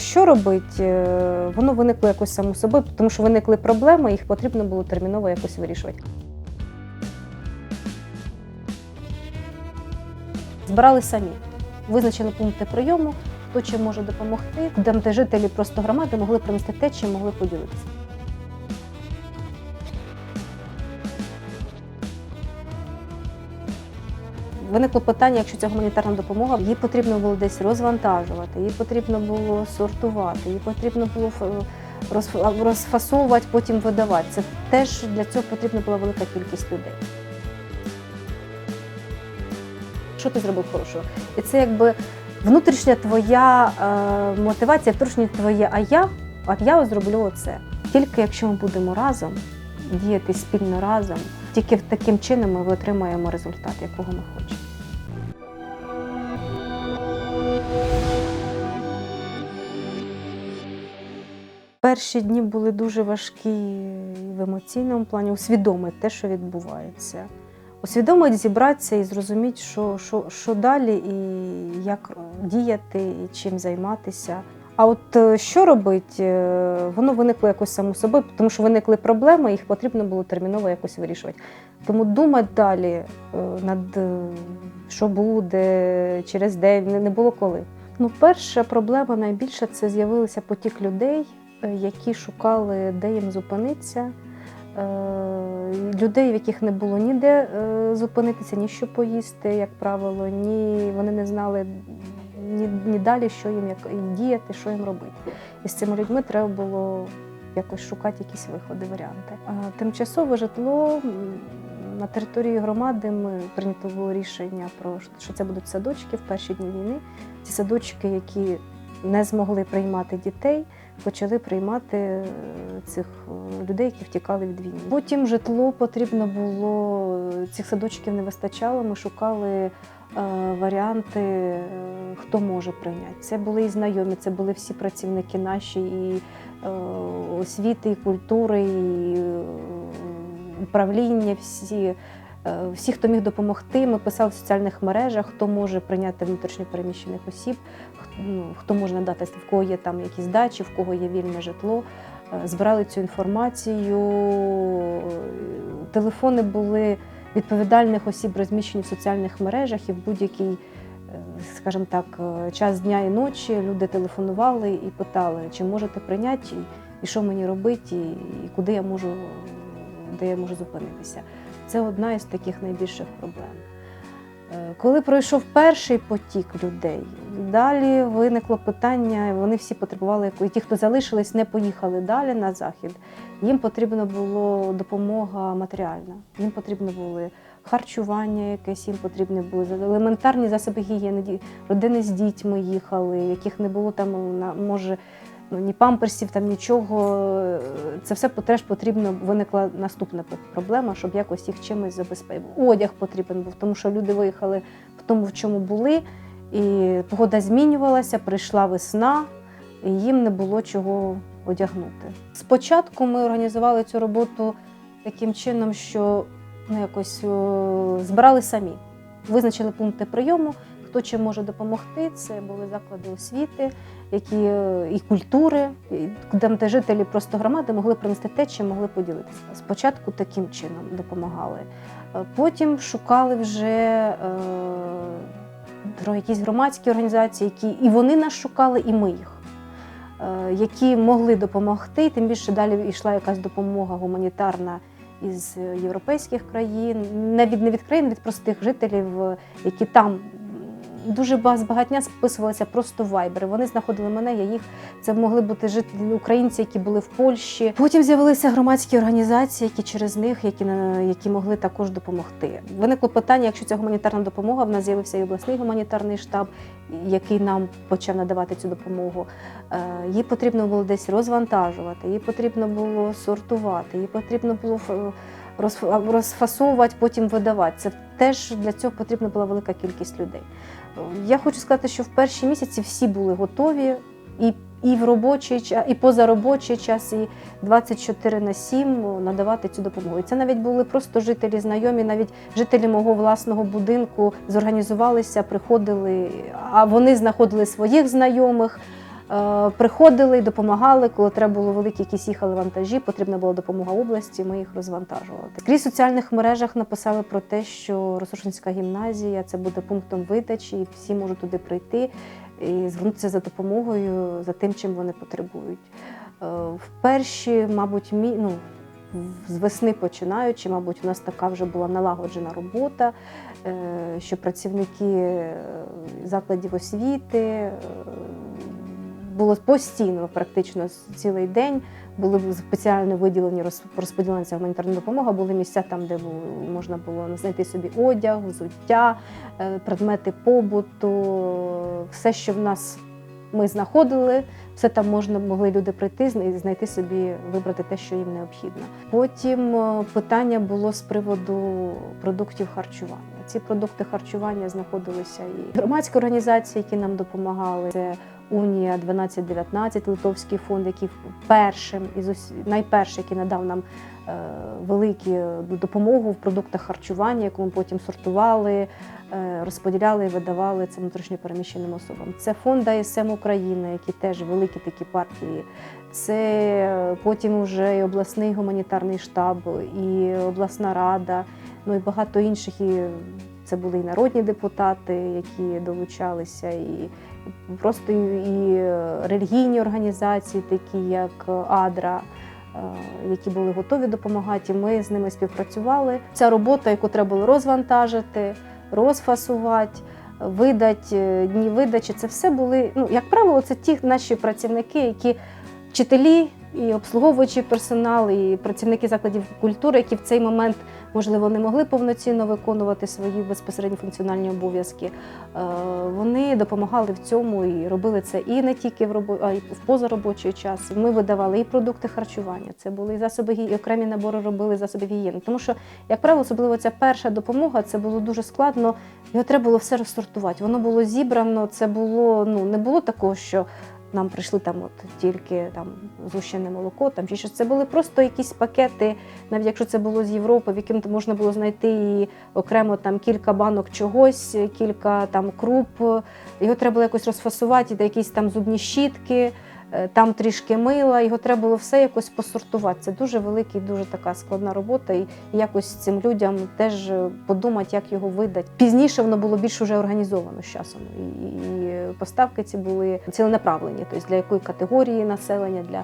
Що робить? Е, Воно виникло якось само собою, тому що виникли проблеми, їх потрібно було терміново якось вирішувати. Збирали самі, визначили пункти прийому, хто чим може допомогти, де де жителі просто громади могли принести те, чим могли поділитися. Виникло питання, якщо це гуманітарна допомога, її потрібно було десь розвантажувати, її потрібно було сортувати, її потрібно було роз- розфасовувати, потім видавати. Це теж для цього потрібна була велика кількість людей. Що ти зробив хорошого? І це якби внутрішня твоя е, мотивація, внутрішнє твоє а я, от я зроблю оце. Тільки якщо ми будемо разом, діяти спільно разом, тільки таким чином ми отримаємо результат, якого ми хочемо. Перші дні були дуже важкі в емоційному плані, усвідомити те, що відбувається. Усвідомити, зібратися і зрозуміти, що, що, що далі, і як діяти, і чим займатися. А от е, що робити? Е, Воно виникло якось само собою, тому що виникли проблеми, їх потрібно було терміново якось вирішувати. Тому думати далі е, над що буде через день не- було коли. Ну, перша проблема найбільша це з'явився потік людей, які шукали, де їм зупинитися. Людей, в яких не було ніде зупинитися, ні що поїсти, як правило, ні вони не знали ні, ні далі, що їм як діяти, що їм робити. І з цими людьми треба було якось шукати якісь виходи, варіанти. А тимчасове житло на території громади ми прийнято було рішення про що це будуть садочки в перші дні війни. Ці садочки, які не змогли приймати дітей, почали приймати е, цих е, людей, які втікали від війни. Потім житло потрібно було, е, цих садочків не вистачало. Ми шукали варіанти, хто може прийняти. Це були і знайомі, це були всі працівники наші і освіти, і культури, і управління, всі. Е, Всі, хто міг допомогти, ми писали в соціальних мережах, хто може прийняти внутрішньопереміщених осіб, ну, хто може надати, в кого є там якісь дачі, в кого є вільне житло. Е, Збирали цю інформацію. Телефони були відповідальних осіб розміщені в соціальних мережах і в будь-який, е, скажімо так, час дня і ночі люди телефонували і питали, чи можете прийняти, і- що мені робити, і куди я можу, де я можу зупинитися. Це одна із таких найбільших проблем. Е, Коли пройшов перший потік людей, далі виникло питання, вони всі потребували, і ті, хто залишились, не поїхали далі на захід. Їм потрібна була допомога матеріальна. Їм потрібно були харчування якесь, їм потрібні були елементарні засоби гігієни. Родини з дітьми їхали, яких не було там, може, ні памперсів, там нічого. Це все теж потрібно. Виникла наступна проблема, щоб якось їх чимось забезпечити. Одяг потрібен був, тому що люди виїхали в тому, в чому були, і погода змінювалася, прийшла весна, і їм не було чого одягнути. Спочатку ми організували цю роботу таким чином, що ну, якось о, збирали самі, визначили пункти прийому. Хто чим може допомогти? Це були заклади освіти, які е, і культури, де жителі просто громади могли принести те, чим могли поділитися. Спочатку таким чином допомагали. Е, Потім шукали вже е, якісь громадські організації, які і вони нас шукали, і ми їх. е, Які могли допомогти, тим більше далі йшла якась допомога гуманітарна із європейських країн, не від не від країн, від простих жителів, які там дуже ба- збагатня списувалися просто в Viber. Вони знаходили мене, я їх. Це могли бути жителі українці, які були в Польщі. Потім з'явилися громадські організації, які через них, які які могли також допомогти. Виникло питання, якщо це гуманітарна допомога, в нас з'явився і обласний гуманітарний штаб, який нам почав надавати цю допомогу. Е, Її потрібно було десь розвантажувати, її потрібно було сортувати, її потрібно було розфасовувати, потім видавати. Це теж для цього потрібна була велика кількість людей. Я хочу сказати, що в перші місяці всі були готові і, і в робочий час, і позаробочий час, і 24 на 7 надавати цю допомогу. І це навіть були просто жителі знайомі, навіть жителі мого власного будинку зорганізувалися, приходили, а вони знаходили своїх знайомих. Е, Приходили допомагали, коли треба було великі якісь їхали вантажі, потрібна була допомога області, ми їх розвантажували. Крізь соціальних мережах написали про те, що Росошинська гімназія це буде пунктом видачі, і всі можуть туди прийти і звернутися за допомогою за тим, чим вони потребують. Е, В перші, мабуть, мі... ну, з весни починаючи, мабуть, у нас така вже була налагоджена робота, е, що працівники закладів освіти було постійно, практично цілий день. Були спеціально виділені роз- розподілена ця гуманітарна допомога. Були місця там, де можна було знайти собі одяг, взуття, е, предмети побуту, все, що в нас ми знаходили, все там можна могли люди прийти, зна- знайти собі, вибрати те, що їм необхідно. Потім е, питання було з приводу продуктів харчування. Ці продукти харчування знаходилися і громадські організації, які нам допомагали. Це Унія 1219, Литовський фонд, який першим із найперший, який надав нам е, велику допомогу в продуктах харчування, яку ми потім сортували, е, розподіляли і видавали це внутрішньопереміщеним особам. Це фонд АСМ України, які теж великі такі партії. Це е, потім вже і обласний гуманітарний штаб, і обласна рада, ну і багато інших. І це були і народні депутати, які долучалися, і просто і релігійні організації, такі як АДРА, е, які були готові допомагати. і Ми з ними співпрацювали. Ця робота, яку треба було розвантажити, розфасувати. Видать, е, дні видачі, це все були, ну, як правило, це ті наші працівники, які вчителі і обслуговуючий персонал, і працівники закладів культури, які в цей момент, можливо, не могли повноцінно виконувати свої безпосередні функціональні обов'язки. Е, Вони допомагали в цьому і робили це і не тільки в робо... а й в позаробочий час. Ми видавали і продукти харчування. Це були і засоби і окремі набори робили засоби гігієни. Тому що, як правило, особливо ця перша допомога, це було дуже складно. Його треба було все розсортувати. Воно було зібрано. Це було ну не було такого, що нам прийшли там от тільки там згущене молоко, там чи щось. Це були просто якісь пакети, навіть якщо це було з Європи, в яким можна було знайти і окремо там кілька банок чогось, кілька там круп. Його треба було якось розфасувати, де якісь там зубні щітки. Е, Там трішки мила, його треба було все якось посортувати. Це дуже велика і дуже така складна робота, і якось цим людям теж е, подумати, як його видати. Пізніше воно було більш уже організовано з часом. І, поставки ці були ціленаправлені, тобто для якої категорії населення, для,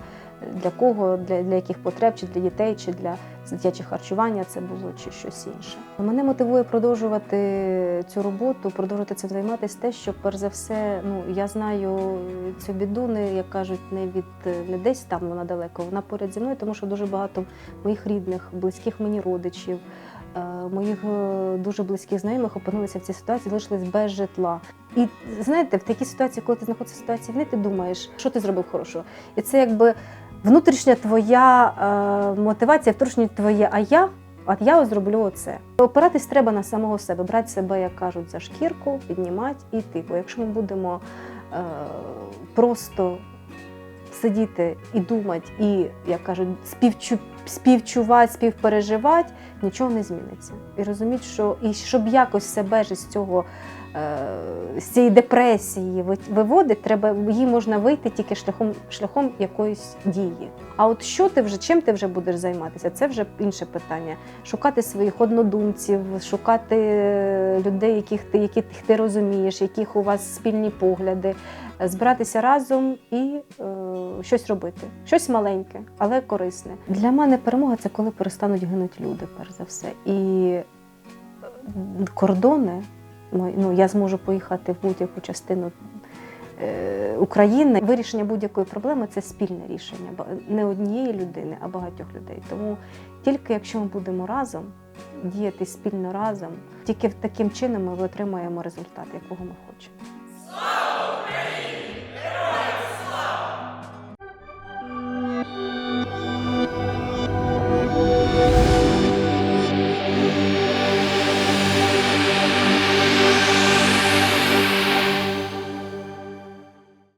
для кого, для, для яких потреб, чи для дітей, чи для дитяче харчування це було, чи щось інше. Мене мотивує продовжувати цю роботу, продовжувати цим займатися те, що перш за все, ну я знаю цю біду, не як кажуть, не від не десь там вона далеко, вона поряд зі мною, тому що дуже багато моїх рідних, близьких мені родичів. е, Моїх е, дуже близьких знайомих опинилися в цій ситуації, залишились без житла. І знаєте, в такій ситуації, коли ти знаходишся в ситуації війни, ти думаєш, що ти зробив хорошого. І це якби внутрішня твоя е, мотивація, внутрішнє твоє а я. От я зроблю оце. Опиратись треба на самого себе, брати себе, як кажуть, за шкірку, піднімати і йти. Бо якщо ми будемо е, просто сидіти і думати, і, як кажуть, співчу, співчувати, співпереживати, нічого не зміниться. І розуміти, що і щоб якось себе ж з цього. Е, З цієї депресії ви- виводить, треба її можна вийти тільки шляхом шляхом якоїсь дії. А от що ти вже чим ти вже будеш займатися? Це вже інше питання. Шукати своїх однодумців, шукати людей, яких ти яких ти розумієш, яких у вас спільні погляди, збиратися разом і е, щось робити. Щось маленьке, але корисне. Для мене перемога це коли перестануть гинути люди, перш за все. І е, кордони. Ну, я зможу поїхати в будь-яку частину е, України. Вирішення будь-якої проблеми це спільне рішення не однієї людини, а багатьох людей. Тому тільки якщо ми будемо разом діяти спільно разом, тільки таким чином ми отримаємо результат, якого ми хочемо.